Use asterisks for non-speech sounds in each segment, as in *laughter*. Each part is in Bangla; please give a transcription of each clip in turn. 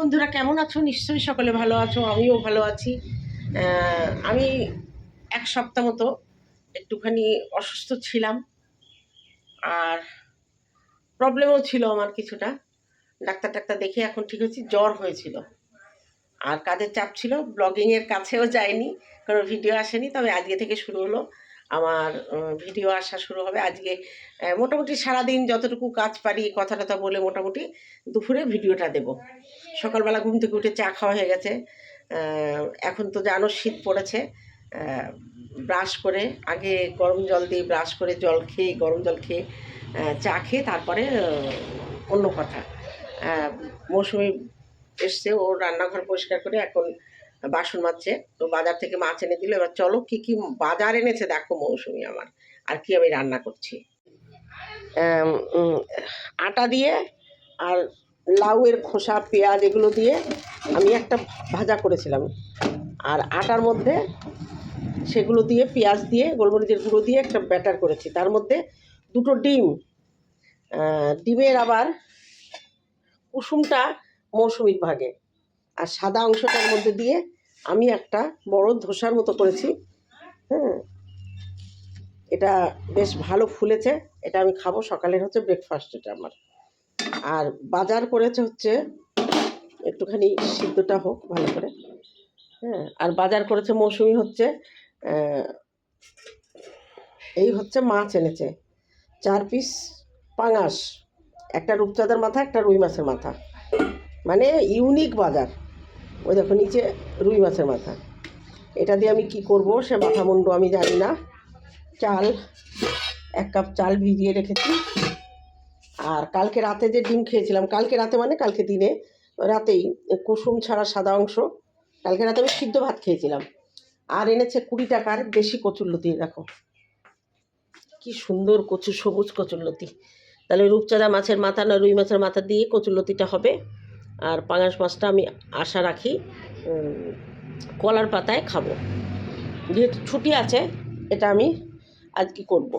বন্ধুরা কেমন আছো? নিশ্চয়ই সকলে ভালো আছো, আমিও ভালো আছি। আমি এক সপ্তাহ মতো একটুখানি অসুস্থ ছিলাম, আর প্রবলেমও ছিল আমার কিছুটা। ডাক্তার টাক্তার দেখে এখন ঠিক হয়েছি জ্বর হয়েছিল। আর কাজের চাপ ছিল ব্লগিংয়ের কাছেও যায়নি কোনো ভিডিও আসেনি। তবে আজকে থেকে শুরু হলো। আমার ভিডিও আসা শুরু হবে আজকে। মোটামুটি সারাদিন যতটুকু কাজ পারি কথা টথা বলে মোটামুটি দুপুরে ভিডিওটা দেব। সকালবেলা ঘুম থেকে উঠে চা খাওয়া হয়ে গেছে। এখন তো জানো শীত পড়েছে ব্রাশ করে আগে গরম জল দিয়ে ব্রাশ করে জল খেয়ে, গরম জল খেয়ে চা খেয়ে তারপরে অন্য কথা। মৌসুমি এসছে, ও রান্নাঘর পরিষ্কার করে এখন বাসন মাজছে। তো বাজার থেকে মাছ এনে দিল। এবার চলো কি কি বাজার এনেছে দেখো মৌসুমি আমার, আর কি আমি রান্না করছি। আটা দিয়ে আর লাউয়ের খোসা, পেঁয়াজ এগুলো দিয়ে আমি একটা ভাজা করেছিলাম। আর আটার মধ্যে সেগুলো দিয়ে, পেঁয়াজ দিয়ে, গোলমরিচের গুঁড়ো দিয়ে একটা ব্যাটার করেছি। তার মধ্যে দুটো ডিম ডিমের আবার কুসুমটা মৌসুমির ভাগে। আর সাদা অংশটার মধ্যে দিয়ে আমি একটা বড় ধোসার মতো করেছি। হ্যাঁ এটা বেশ ভালো ফুলেছে। এটা আমি খাব সকালের হচ্ছে ব্রেকফাস্ট এটা আমার। আর বাজার করেছে হচ্ছে একটুখানি সিদ্ধটা হোক, ভালো করে। হ্যাঁ আর বাজার করেছে মৌসুমি হচ্ছে এই হচ্ছে মাছ এনেছে। চার পিস পাঙাশ, একটা রূপচাঁদার মাথা, একটা রুই মাছের মাথা। মানে ইউনিক বাজার। ওই দেখো, নিচে রুই মাছের মাথা। এটা দিয়ে আমি কি করব, সে মাথা মুন্ডু আমি জানি না। চাল, এক কাপ চাল ভিজিয়ে রেখেছি। আর কালকে রাতে যে ডিম খেয়েছিলাম, কালকে রাতে মানে কালকে দিনে, রাতেই কুসুম ছাড়া সাদা অংশ, কালকে রাতে আমি সিদ্ধ ভাত খেয়েছিলাম। আর এনেছে কুড়ি টাকার দেশি কচুরলতি দেখো। কি সুন্দর কচু, সবুজ কচুরলতি তাহলে রূপচাঁদা মাছের মাথা না রুই মাছের মাথা দিয়ে কচুরলতিটা হবে। আর পাঙাশ মাছটা আমি আশা রাখি কলার পাতায় খাব। যেহেতু ছুটি আছে, এটা আমি আজ কি করব?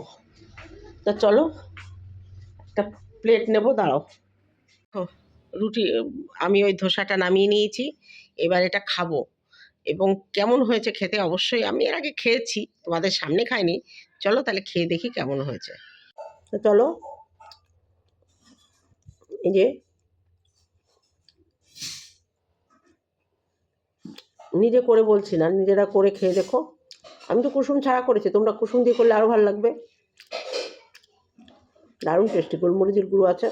তা চলো, একটা প্লেট নেব দাঁড়াও। রুটি আমি ওই ধোসাটা নামিয়ে নিয়েছি এবার এটা খাব। এবং কেমন হয়েছে খেতে অবশ্যই আমি এর আগে খেয়েছি তোমাদের সামনে খাইনি। চলো তাহলে খেয়ে দেখি কেমন হয়েছে। তো চলো। এই যে। নিজে করে বলছি না নিজেরা করে খেয়ে দেখো। আমি তো কুসুম ছাড়া করেছি তোমরা কুসুম দিয়ে করলে আরও ভালো লাগবে। দারুণ টেস্টি গোলমরিচের গুঁড়ো আছে।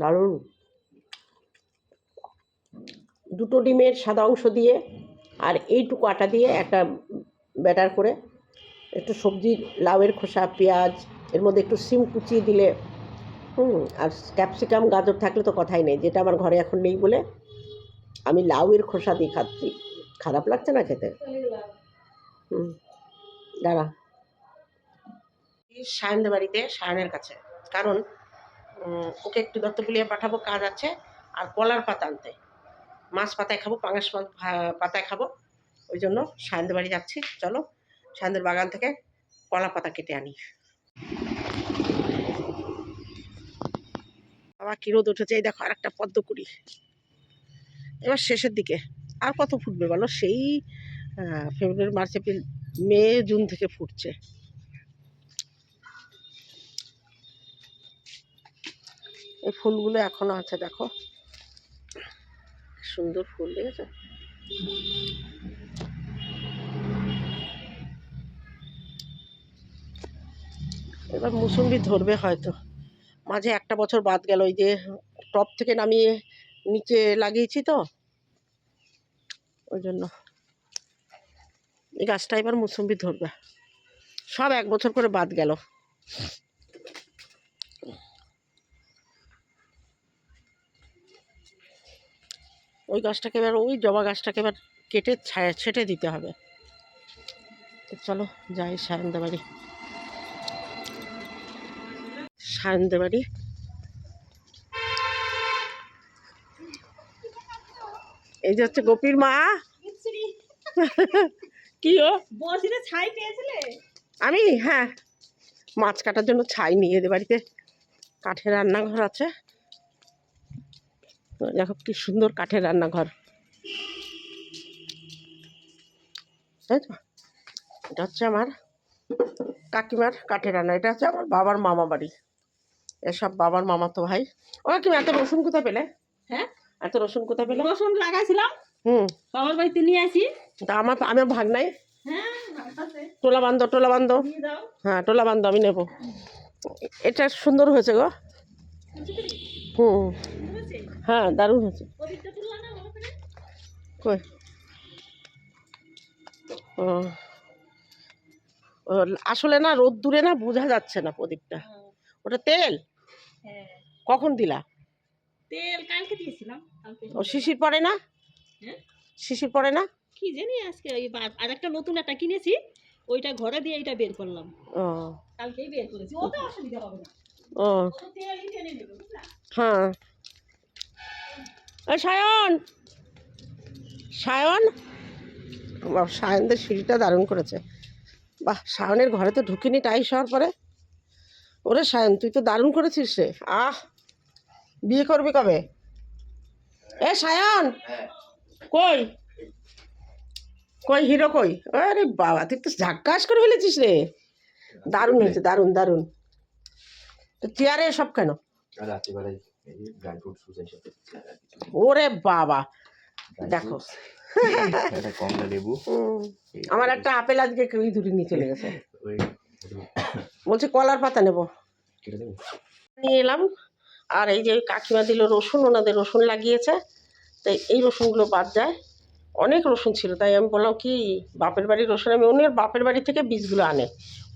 দারুণ। দুটো ডিমের সাদা অংশ দিয়ে আর এইটুকু আটা দিয়ে একটা ব্যাটার করে একটু সবজি, লাউয়ের খোসা, পেঁয়াজ, এর মধ্যে একটু সিম কুচিয়ে দিলে, হুম, আর ক্যাপসিকাম, গাজর থাকলে তো কথাই নেই, যেটা আমার ঘরে এখন নেই বলে আমি লাউয়ের খোসা দিয়ে খাচ্ছি। খারাপ লাগছে না খেতে? হুম, দাঁড়া। সায়নদের বাড়িতে, সায়নের কাছে। কারণ ওকে একটু দত্তপুলিয়া পাঠাবো, কাজ আছে, আর কলার পাতা আনতে। মাছ পাতায় খাব, পাঙাশ মাছ পাতায় খাব। ওই জন্য সায়নদের বাড়ি যাচ্ছি, চলো। সায়নদের বাগান থেকে কলা পাতা কেটে আনি। বাবা, কি রোদ উঠেছে, এই দেখো আর একটা পদ্মকুড়ি এবার শেষের দিকে, আর কত ফুটবে বলো? সেই ফেব্রুয়ারি, মার্চ, এপ্রিল, মে, জুন থেকে ফুটছে। এই ফুলগুলো এখনও আছে, দেখো। সুন্দর ফুল দেখেছ এবার মুসম্বি ধরবে হয়তো। মাঝে একটা বছর বাদ গেল, ওই যে টপ থেকে নামিয়ে নিচে লাগিয়েছি তো। ওই জন্য। এই গাছটা এবার মুসম্বি ধরবে। সব এক বছর করে বাদ গেল। ওই গাছটাকে এবার ওই জবা গাছটাকে এবার কেটে ছায়া ছেটে দিতে হবে। তো চলো যাই সায়ন্দা বাড়ি সায়নদের বাড়ি এই যে হচ্ছে গোপীর মা। কি ও? বসিরে ছাই পেয়েছিলে? আমি? হ্যাঁ। মাছ কাটার জন্য ছাই নিয়ে এদের বাড়িতে। কাঠের রান্নাঘর আছে। দেখো কি সুন্দর কাঠের রান্নাঘর। তাই তো? এটা হচ্ছে আমার কাকিমার কাঠের রান্না। এটা হচ্ছে আমার বাবার মামা বাড়ি। এসব বাবার মামা তো ভাই। ও কাকিমা এত রসুন কোথায় পেলে? হ্যাঁ? এত রসুন কোথায় পেলে? রসুন লাগাইছিলাম। হুম। বাবার বাড়িতে নিয়ে আসি। তা আমার আমার ভাগ নাই। হ্যাঁ টোলা বান্ধব টোলা বান্ধব হ্যাঁ টোলা বান্ধব আমি নেব। এটা সুন্দর হয়েছে গো। হুম। হ্যাঁ দারুণ হয়েছে। কই? আসলে না রোদ দূরে না বোঝা যাচ্ছে না প্রদীপটা। ওটা তেল? হ্যাঁ। কখন দিলা? তেল কালকে দিয়েছিলাম ও শিশির পড়ে না? হ্যাঁ। শিশির পড়ে না? কি জানি আজকে ওই আর একটা নতুন একটা কিনেছি ওইটা ঘরে দিয়ে এটা বের করলাম। ও। কালকেই বের করেছি। ওতে অসুবিধা হবে না। ও। তেলই টেনে নেবে বুঝলা? হ্যাঁ। সায়ন! সায়ন! সায়নদের সিঁড়িটা দারুণ করেছে। বাহ, সায়নের ঘরে তো ঢুকিনি টাইস হওয়ার পরে। ওরে সায়ন, তুই তো দারুণ করেছিস রে। আহ! বিয়ে করবি কবে? এ, সায়ন! কই? কই, হিরো কই? আরে বাবা, তুই তো ঝাক্কাস করে ফেলেছিস রে। দারুণ হয়েছে, দারুণ দারুণ। তো চেয়ারে সব কেন? রাত্রিবেলায় ড্রাই ফ্রুট সুসের সাথে ওরে বাবা। দেখো। একটা কমলা লেবু। আমার একটা আপেল আজকে কেউই ধরে নিয়ে চলে গেছে। বলছে কলার পাতা নেব। নিয়ে এলাম। আর এই যে কাকিমা দিল রসুন ওনাদের রসুন লাগিয়েছে। তাই এই রসুনগুলো বাদ যায়। অনেক রসুন ছিল। তাই আমি বললাম কি বাপের বাড়ির রসুন আমি ওনার বাপের বাড়ি থেকে বীজগুলো আনে।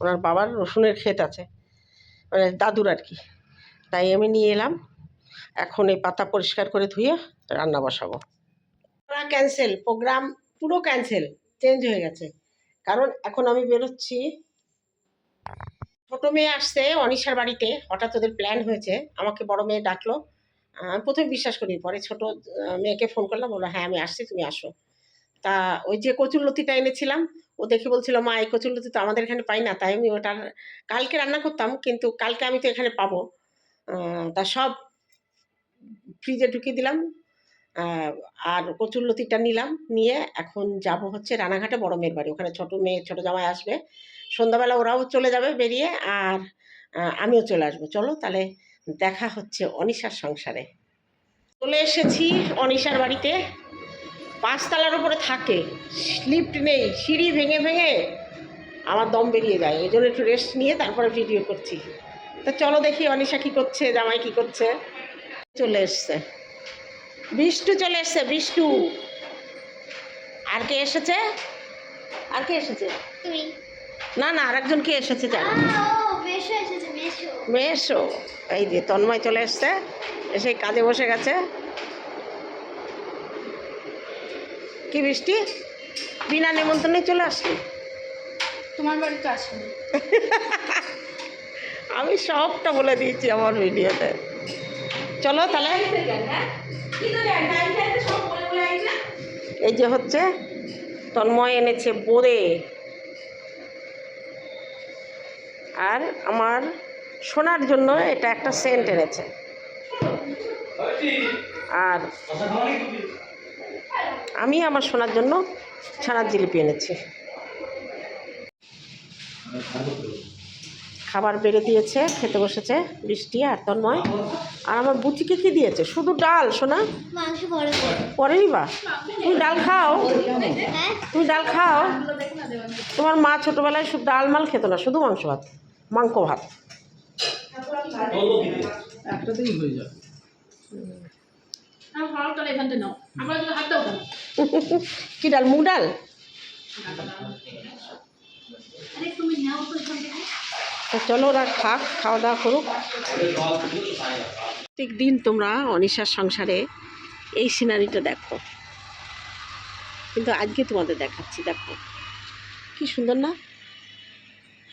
ওনার বাবার রসুনের ক্ষেত আছে। মানে দাদুর আর কি। তাই আমি নিয়ে এলাম। এখন এই পাতা পরিষ্কার করে ধুয়ে রান্না বসাবো। ক্যান্সেল প্রোগ্রাম পুরো ক্যান্সেল চেঞ্জ হয়ে গেছে। কারণ এখন আমি বেরোচ্ছি। ছোটো মেয়ে আসছে অনিশার বাড়িতে, হঠাৎ ওদের প্ল্যান হয়েছে। আমাকে বড় মেয়ে ডাকলো। আমি প্রথমে বিশ্বাস করি, পরে ছোট মেয়েকে ফোন করলাম, বলল হ্যাঁ আমি আসছি, তুমি আসো। তা ওই যে কচুরলতিটা এনেছিলাম, ও দেখে বলছিল, মা, এই কচুরলতি তো আমাদের এখানে পাই না। তাই আমি ওটা কালকে রান্না করতাম, কিন্তু কালকে আমি তো এখানে পাবো। তা সব ফ্রিজে ঢুকিয়ে দিলাম আর কচুরলতিটা নিলাম, নিয়ে এখন যাব হচ্ছে রানাঘাটে বড় মেয়ের বাড়ি। ওখানে ছোট মেয়ে, ছোট জামাই আসবে। সন্ধ্যাবেলা ওরাও চলে যাবে বেরিয়ে, আর আমিও চলে আসব। চলো তাহলে দেখা হচ্ছে অনিশার সংসারে। চলে এসেছি অনিশার বাড়িতে। পাঁচতলার উপরে থাকে। লিফট নেই, সিঁড়ি ভেঙে ভেঙে আমার দম বেরিয়ে যায়। এই জন্য একটু রেস্ট নিয়ে তারপরে ভিডিও করছি। তো চলো দেখি অনিশা কী করছে জামাই কী করছে। চলে এসছে। বিষ্টু চলে এসছে বিষ্টু। আর কে এসেছে? আর কে এসেছে? তুমি। না না আরেকজন কে এসেছে জানো? মেশো এই যে তন্ময় চলে এসছে এসে কাজে বসে গেছে। কি বৃষ্টি? বিনা নিমন্ত্রণে চলে আসলি? তোমার বাড়িতে আসেনি। *laughs* আমি সবটা বলে দিয়েছি আমার ভিডিওতে। চলো তাহলে। এই যে হচ্ছে তন্ময় এনেছে বোরে আর আমার শোনার জন্য এটা একটা সেন্ট এনেছে। আর আমি আমার শোনার জন্য ছানার জিলিপি এনেছি। খাবার বেড়ে দিয়েছে খেতে বসেছে বৃষ্টি আর তন্ময়। আর আমার বুচিকে কি দিয়েছে? শুধু ডাল শোনা মাংস পরে। পরেই বা? তুমি ডাল খাও? হ্যাঁ তুমি ডাল খাও? তোমার মা ছোটোবেলায় শুধু ডাল মাল খেত না শুধু মাংস ভাত মাংস ভাত। একটাতেই যাবে। আর ভালো তাহলে এখান থেকে নাও। আমরা যদি হাত দাও কেন? কি ডাল? মুগ ডাল? আরে তুমি নাও তো এখান থেকে। তো চলো ওরা খাক, খাওয়া দাওয়া করুক। প্রত্যেক দিন তোমরা অনিশার সংসারে এই সিনারিটা দেখো। কিন্তু আজকে তোমাদের দেখাচ্ছি, দেখো। কি সুন্দর না?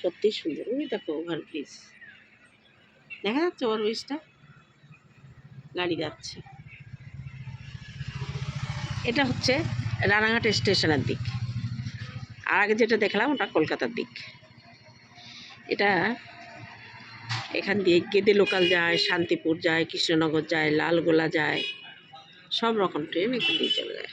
সত্যি সুন্দর। ওই দেখো ওভার ব্রিজ দেখা যাচ্ছে ওভারব্রিজটা গাড়ি যাচ্ছে। এটা হচ্ছে রানাঘাট স্টেশনের দিক। আর আগে যেটা দেখলাম ওটা কলকাতার দিক। এটা এখান দিয়ে গেদে লোকাল যায়, শান্তিপুর যায়, কৃষ্ণনগর যায়, লালগোলা যায়, সব রকম ট্রেন এখান দিয়ে চলে যায়।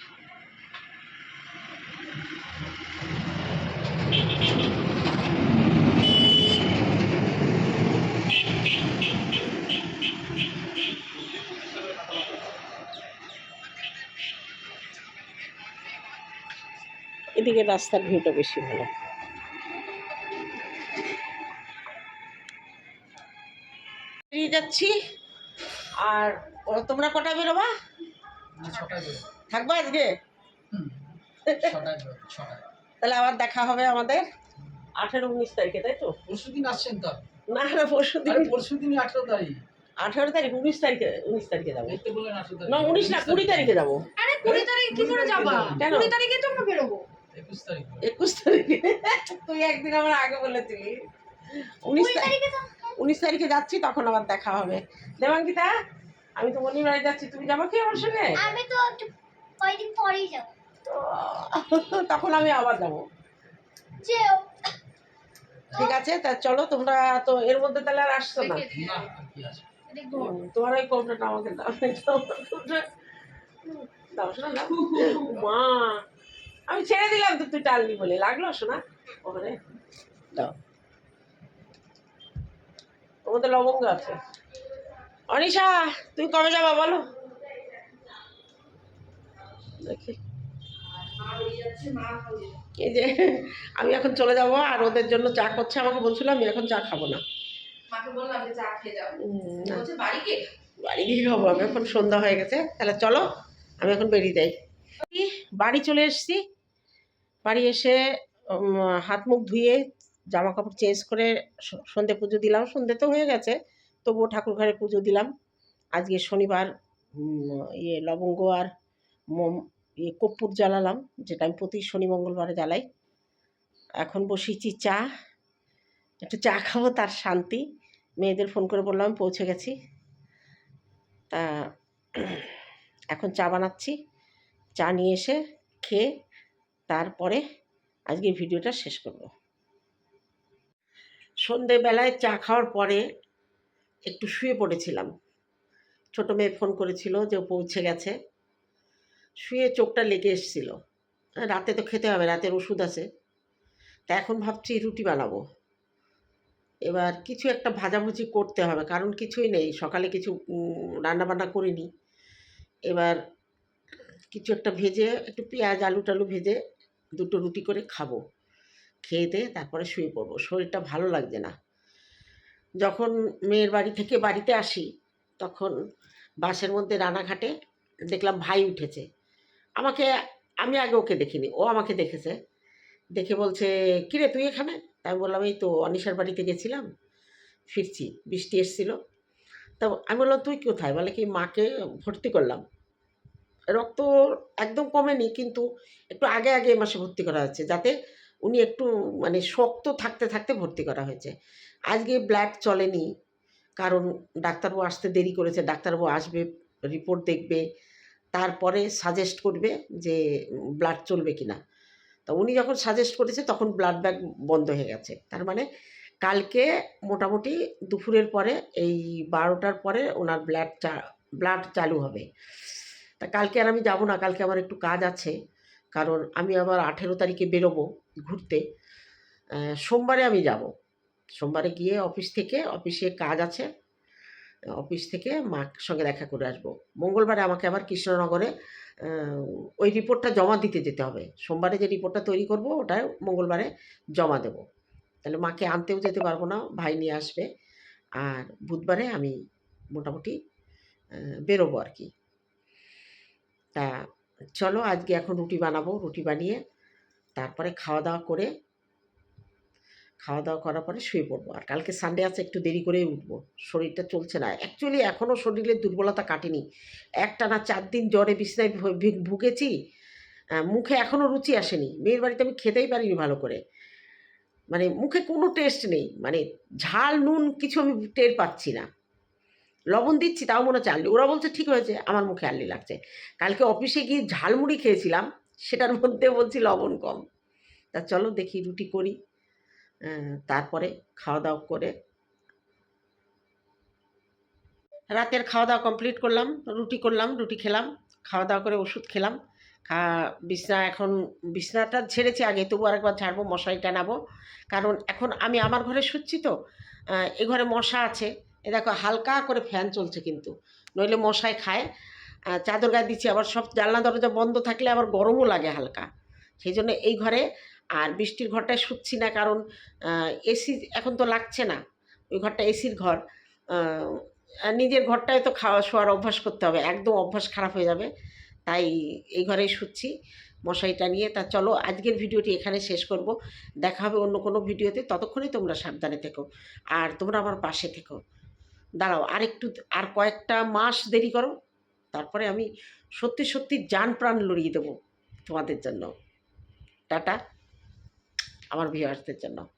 এদিকে রাস্তার ভিউটা বেশি ভালো। যাচ্ছি। আর তোমরা কটা বেরোবা? বেরো থাকবা আজকে? তাহলে আবার দেখা হবে আমাদের আঠেরো উনিশ তারিখে তাই তো? পরশু দিন আসছেন তো না না পরশু দিন আরে পরশু দিনই আঠেরো তারিখ। আঠেরো তারিখ উনিশ তারিখে উনিশ তারিখে যাব। এই তো বললেন আঠেরো তারিখ। না উনিশ না কুড়ি তারিখে যাব। কুড়ি তারিখ কি করে যাবা? কেন কুড়ি তারিখে তো আমরা বেরোবো। একুশ তারিখ। একুশ তারিখে। তুই একদিন আমার আগে বলেছিলি। উনিশ তারিখে তো উনিশ তারিখে যাচ্ছি তখন আবার দেখা হবে। দেবাঙ্কিতা আমি তো মনির বাড়ি যাচ্ছি তুমি যাব কি আমার সঙ্গে? আমি তো কয়েকদিন পরেই যাব। তখন আমি আবার যাব। ঠিক আছে তা চলো তোমরা তো এর মধ্যে তাহলে আর আসছো না। তোমার ওই কৌটাটা আমাকে দাও। দাও শোনা দাও। মা। আমি ছেড়ে দিলাম তো তুই টাললি বলে। লাগল শোনা? ওখানে। দাও। তোমাদের লবঙ্গ আছে। অনিশা তুমি কবে যাবা বলো? দেখি। এই যে আমি এখন চলে যাব আর ওদের জন্য চা করছে আমাকে বলছিল আমি এখন চা খাব না। বাড়ি গিয়ে খাব আমি এখন সন্ধ্যা হয়ে গেছে। তাহলে চলো আমি এখন বেরিয়ে যাই। বাড়ি চলে এসেছি। বাড়ি এসে হাত মুখ ধুয়ে জামা কাপড় চেঞ্জ করে সন্ধে পুজো দিলাম। সন্ধে তো হয়ে গেছে, তবুও ঠাকুর ঘরে পুজো দিলাম। আজকে শনিবার ইয়ে লবঙ্গ আর মোম ইয়ে কর্পূর জ্বালালাম, যেটা আমি প্রতি শনি মঙ্গলবারে জ্বালাই। এখন বসিয়েছি চা, একটু চা খাব, তার শান্তি। মেয়েদের ফোন করে বললাম পৌঁছে গেছি। তা, এখন চা বানাচ্ছি। চা নিয়ে এসে খেয়ে, তারপরে আজকে ভিডিওটা শেষ করব। সন্ধেবেলায় চা খাওয়ার পরে একটু শুয়ে পড়েছিলাম। ছোটো মেয়ে ফোন করেছিল যে পৌঁছে গেছে। শুয়ে চোখটা লেগে এসেছিল। রাতে তো খেতে হবে, রাতের ওষুধ আছে। তা এখন ভাবছি রুটি বানাবো। এবার কিছু একটা ভাজাভুজি করতে হবে, কারণ কিছুই নেই। সকালে কিছু রান্নাবান্না করিনি। এবার কিছু একটা ভেজে, একটু পেঁয়াজ আলু টালু ভেজে দুটো রুটি করে খাব। খেয়ে দিয়ে তারপরে শুয়ে পড়ব। শরীরটা ভালো লাগছে না। যখন মেয়ের বাড়ি থেকে বাড়িতে আসি, তখন বাসের মধ্যে রানাঘাটে দেখলাম ভাই উঠেছে। আমাকে, আমি আগে ওকে দেখিনি, ও আমাকে দেখেছে। দেখে বলছে, কিরে, তুই এখানে? তা আমি বললাম, এই তো, অনিশার বাড়িতে গেছিলাম, ফিরছি, বৃষ্টি এসছিল। তা আমি বললাম, তুই কোথায়? বলে কি, মাকে ভর্তি করলাম। রক্ত একদম কমেনি, কিন্তু একটু আগে আগে এ মাসে ভর্তি করা হচ্ছে যাতে উনি একটু মানে শক্ত থাকতে থাকতে ভর্তি করা হয়েছে। আজকে ব্লাড চলেনি, কারণ ডাক্তারবাবু আসতে দেরি করেছে, ডাক্তারবাবু আসবে, রিপোর্ট দেখবে, তারপরে সাজেস্ট করবে যে ব্লাড চলবে কি না তা উনি যখন সাজেস্ট করেছে, তখন ব্লাড ব্যাগ বন্ধ হয়ে গেছে। তার মানে কালকে মোটামুটি দুপুরের পরে, এই বারোটার পরে ওনার ব্লাড চা, ব্লাড চালু হবে। তা কালকে আর আমি যাব না, কালকে আমার একটু কাজ আছে। কারণ আমি আবার আঠেরো তারিখে বেরোবো ঘুরতে। সোমবারে আমি যাব। সোমবারে গিয়ে অফিস থেকে, অফিসে কাজ আছে। অফিস থেকে মার সঙ্গে দেখা করে আসব। মঙ্গলবারে আমাকে আবার কৃষ্ণনগরে ওই রিপোর্টটা জমা দিতে যেতে হবে। সোমবারে যে রিপোর্টটা তৈরি করব, ওটা মঙ্গলবারে জমা দেব। তাহলে মাকে আনতেও যেতে পারব না, ভাই নিয়ে আসবে। আর বুধবারে আমি মোটামুটি বেরোবো আর কি। তা চলো আজকে এখন রুটি বানাবো, রুটি বানিয়ে তারপরে খাওয়া দাওয়া করে খাওয়া দাওয়া করার পরে শুয়ে পড়ব। আর কালকে সানডে আছে, একটু দেরি করেই উঠবো। শরীরটা চলছে না। অ্যাকচুয়ালি এখনও শরীরের দুর্বলতা কাটেনি। একটানা চার দিন জ্বরে, বিছনায় ভুগেছি। মুখে এখনও রুচি আসেনি। মেয়ের বাড়িতে আমি খেতেই পারিনি ভালো করে। মানে মুখে কোনো টেস্ট নেই। মানে ঝাল, নুন কিছু আমি টের পাচ্ছি না। লবণ দিচ্ছি, তাও মনে হচ্ছে আল্লি ওরা বলছে, ঠিক হয়েছে, আমার মুখে আল্লি লাগছে। কালকে অফিসে গিয়ে ঝালমুড়ি খেয়েছিলাম, সেটার মধ্যে বলছি লবণ কম। তা চলো দেখি, রুটি করি। তারপরে খাওয়া দাওয়া করে রাতের খাওয়া দাওয়া কমপ্লিট করলাম, রুটি করলাম, রুটি খেলাম খাওয়া দাওয়া করে ওষুধ খেলাম। বিছনা এখন, বিছনাটা ছেড়েছি আগে, তবু আরেকবার ছাড়বো মশারি টানাবো। কারণ এখন আমি, আমার ঘরে শুচ্ছি তো এ ঘরে মশা আছে। এ দেখো হালকা করে ফ্যান চলছে কিন্তু। নইলে মশায় খায়। চাদর গায়ে দিচ্ছি, আবার সব জানলা, দরজা বন্ধ থাকলে আবার গরমও লাগে হালকা। সেই জন্য এই ঘরে আর বৃষ্টির ঘরটায় শুচ্ছি না, কারণ এসি এখন তো লাগছে না। ওই ঘরটা এসির ঘর। নিজের ঘরটায় তো খাওয়া, শোয়ার অভ্যাস করতে হবে। একদম অভ্যাস খারাপ হয়ে যাবে। তাই এই ঘরেই শুচ্ছি মশারিটা নিয়ে। তা চলো, আজকের ভিডিওটি এখানে শেষ করব। দেখা হবে অন্য কোনো ভিডিওতে। ততক্ষণে তোমরা সাবধানে থেকো। আর তোমরা আমার পাশে থেকো। দাঁড়াও আর একটু আর কয়েকটা মাস দেরি করো, তারপরে আমি সত্যি সত্যি যান প্রাণ লড়িয়ে দেবো তোমাদের জন্য। টাটা, আমার ভিউয়ার্সদের জন্য।